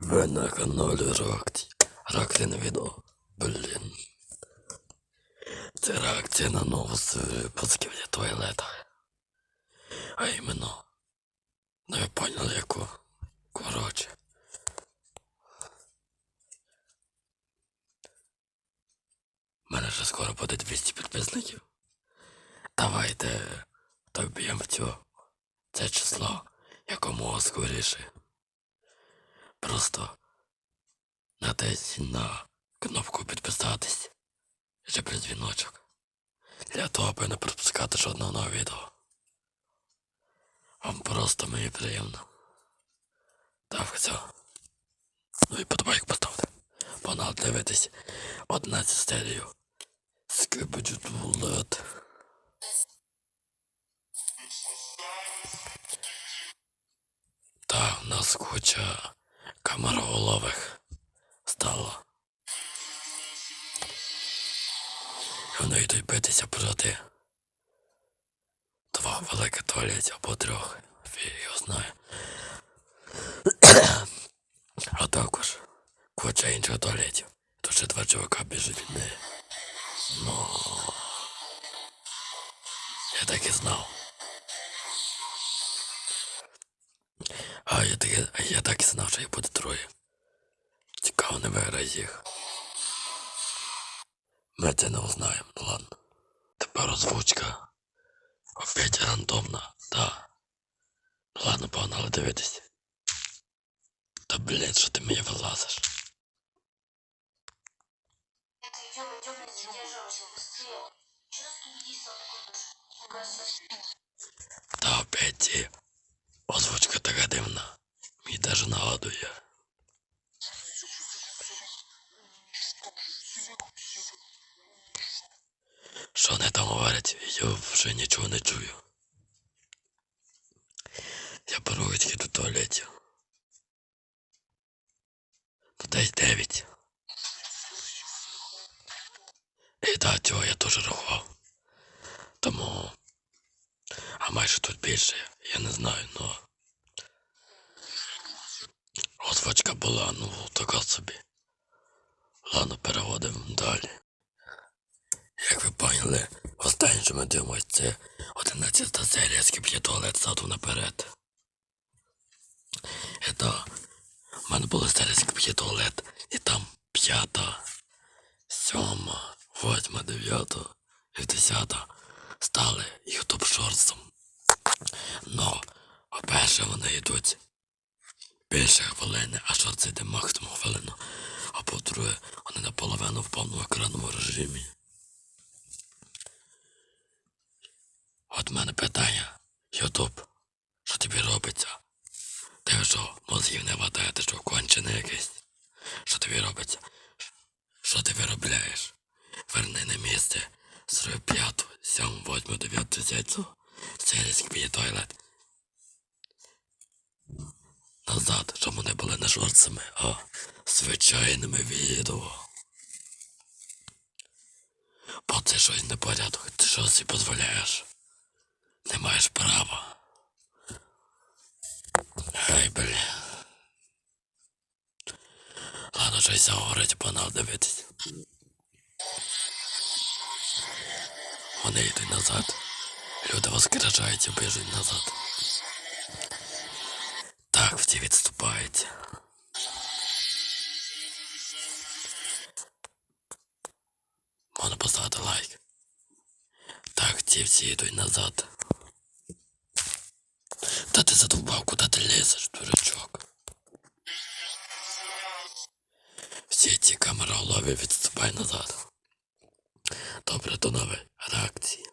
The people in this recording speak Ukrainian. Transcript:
Ви на каналі Реакції. Реакція на відео. Блін. Це реакція на нову серію випусків туалета. А іменно. Ну ви поняли яку. Коротше. У мене вже скоро буде 200 підписників. Давайте доб'ємо цю це число якомога скоріше. Просто натисніть на кнопку підписатись ще плюс дзвіночок. Для того, аби не пропускати жодного нового відео. Вам просто мені приємно. Так, все. Ну і подобайк поставте. Погнали дивитись 11 серію. Скибиджу туалет. Та в нас куча камероголових стало. Вони йдуть битися проти двох великих туалетів або трьох. Фіг його знає. А також куча інших туалетів. Тут ще два чувака біжуть від неї. Ну. Я так і знав. А я так, я так і знав, що їх буде троє. Цікаво, не виграє їх. Ми це не узнаємо, ну ладно. Тепер озвучка. Опять рандомна, да. Ну ладно, погнали дивитись. Та блін, що ти мені вилазиш? Это идем, идем, Що вони там говорять, я вже нічого не чую. Я беру тільки до туалетів. Ну десь дев'ять. І так, цього я теж рахував. Тому. А майже тут більше, я не знаю, ну. Озвучка була, ну, така собі. Ладно, переводимо далі. Як ви поняли, останнє, що ми дивимося, це 11 серія скип'є туалет ззаду наперед. І да, в мене була серія скип'є туалет, і там п'ята, сьома, восьма, дев'ята і десята стали ютуб шорсом. Но, по-перше, вони йдуть більше хвилини, а шорти йде максимум хвилину. По-друге, вони наполовину в повному екранному режимі. От в мене питання. Ютуб, що тобі робиться? Ти що, мозгів не ватає, ти що, кончений якийсь? Що тобі робиться? Що ти виробляєш? Верни на місце свою п'яту, сьому, восьму, дев'яту, десяту, сільський туалет. Назад, щоб вони були не шорцами, а звичайними відео. Бо це щось не порядок, ти що собі дозволяєш? Не маєш права. Ай, бля. Ладно, щось говорить, погнав дивитись. Вони йдуть назад. Люди воскрешаються, біжуть назад. Так, всі відступають. Можна поставити лайк. Так, ці всі йдуть назад. Та ти задовбав, куди ти лізеш, дурачок? Всі ці камеролові відступай назад. Добре, до нової реакції.